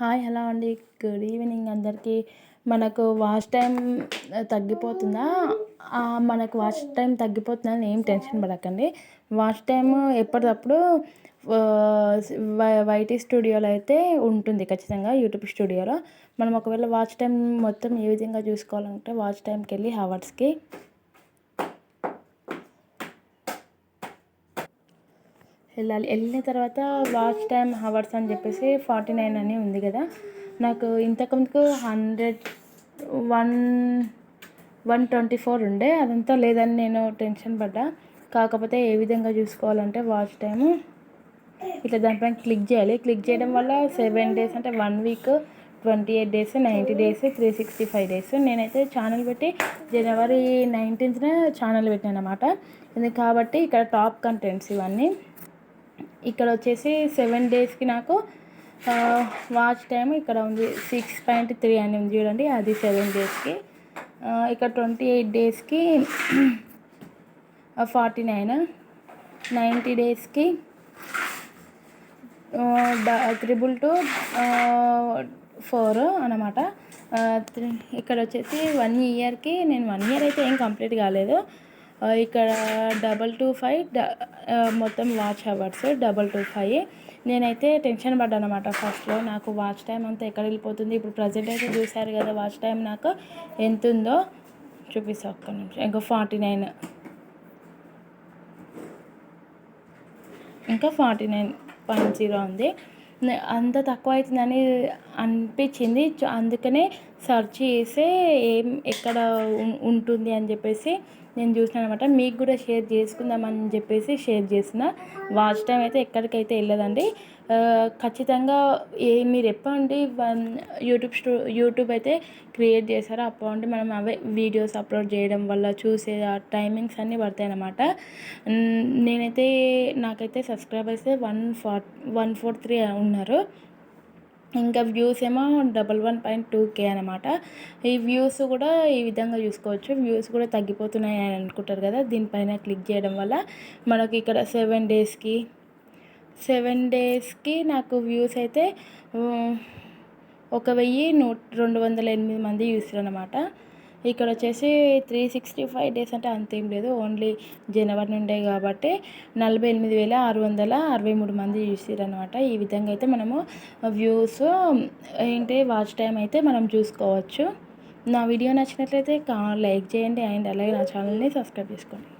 Hi hello అండి. Good evening అందరికీ. మనకు వాచ్ టైం తగ్గిపోతుందా? మనకు వాచ్ టైం తగ్గిపోతుందని ఏం టెన్షన్ పడకండి. వాచ్ టైం ఎప్పటికప్పుడు వై- వైటీ స్టూడియోలో అయితే ఉంటుంది ఖచ్చితంగా యూట్యూబ్ స్టూడియోలో మనం ఒకవేళ వాచ్ టైం మొత్తం ఏ విధంగా చూసుకోవాలంటే వాచ్ టైంకి వెళ్ళి హవర్స్కి వెళ్ళాలి. వెళ్ళిన తర్వాత వాచ్ టైం హవర్స్ అని చెప్పేసి ఫార్టీ నైన్ అని ఉంది కదా. నాకు ఇంతకుముందుకు hundred one one twenty four ఉండే. అదంతా లేదని నేను టెన్షన్ పడ్డా. కాకపోతే ఏ విధంగా చూసుకోవాలంటే వాచ్ టైము ఇట్లా దానిపైన క్లిక్ చేయాలి. క్లిక్ చేయడం వల్ల సెవెన్ డేస్ అంటే one week twenty eight days ninety days three sixty five days నేనైతే ఛానల్ పెట్టి జనవరి నైన్టీన్త్న ఛానల్ పెట్టాను అనమాట ఇది కాబట్టి ఇక్కడ టాప్ కంటెంట్స్ ఇవన్నీ. ఇక్కడ వచ్చేసి సెవెన్ డేస్కి నాకు వాచ్ టైం ఇక్కడ ఉంది సిక్స్ పాయింట్ త్రీ అని ఉంది చూడండి అది సెవెన్ డేస్కి. ఇక్కడ ట్వంటీ ఎయిట్ డేస్కి ఫార్టీ నైన్ నైంటీ డేస్కి త్రిబుల్ టూ ఫోర్ అనమాట ఇక్కడ వచ్చేసి వన్ ఇయర్కి నేను వన్ ఇయర్ అయితే ఏం కంప్లీట్ కాలేదు. ఇక్కడ డబల్ టూ ఫైవ్ మొత్తం watch hours double two five నేనైతే టెన్షన్ పడ్డాను అనమాట ఫస్ట్లో. నాకు వాచ్ టైం అంతా ఎక్కడ వెళ్ళిపోతుంది? ఇప్పుడు ప్రజెంట్ అయితే చూశారు కదా వాచ్ టైం నాకు ఎంత ఉందో చూపిస్తా ఒక్క నిమిషం. ఇంకా ఫార్టీ నైన్. ఇంకా ఫార్టీ నైన్ పాయింట్ జీరో ఉంది. అంత తక్కువ అవుతుందని అనిపించింది. అందుకనే సెర్చ్ చేసే ఏం ఎక్కడ ఉం- ఉంటుంది అని చెప్పేసి నేను చూసాను అనమాట మీకు కూడా షేర్ చేసుకుందామని చెప్పేసి షేర్ చేసిన. వాచ్ టైం అయితే ఎక్కడికైతే వెళ్ళదండి. ఖచ్చితంగా ఏ మీరు ఎప్పటి వన్ యూట్యూబ్ స్టూ యూట్యూబ్ అయితే క్రియేట్ చేశారో అప్పటి మనం అవే వీడియోస్ అప్లోడ్ చేయడం వల్ల చూసే ఆ టైమింగ్స్ అన్నీ పడతాయి అన్నమాట. నేనైతే నాకైతే subscribers one four one four three ఉన్నారు. ఇంకా వ్యూస్ ఏమో double one point two K అనమాట ఈ వ్యూస్ కూడా ఈ విధంగా చూసుకోవచ్చు. వ్యూస్ కూడా తగ్గిపోతున్నాయి అని అనుకుంటారు కదా. దీనిపైన క్లిక్ చేయడం వల్ల మనకి ఇక్కడ సెవెన్ డేస్కి సెవెన్ డేస్కి నాకు వ్యూస్ అయితే ఒక వెయ్యి నూ రెండు వందల ఎనిమిది మంది చూసారు అనమాట ఇక్కడ వచ్చేసి త్రీ సిక్స్టీ ఫైవ్ డేస్ అంటే అంతేం లేదు. ఓన్లీ జనవరి నుండే కాబట్టి నలభై ఎనిమిది వేల ఆరు వందల అరవై మూడు మంది చూసారు అనమాట ఈ విధంగా అయితే మనము వ్యూస్ ఏంటి వాచ్ టైం అయితే మనం చూసుకోవచ్చు. నా వీడియో నచ్చినట్లయితే లైక్ చేయండి. అండ్ అలాగే నా ఛానల్ని సబ్స్క్రైబ్ చేసుకోండి.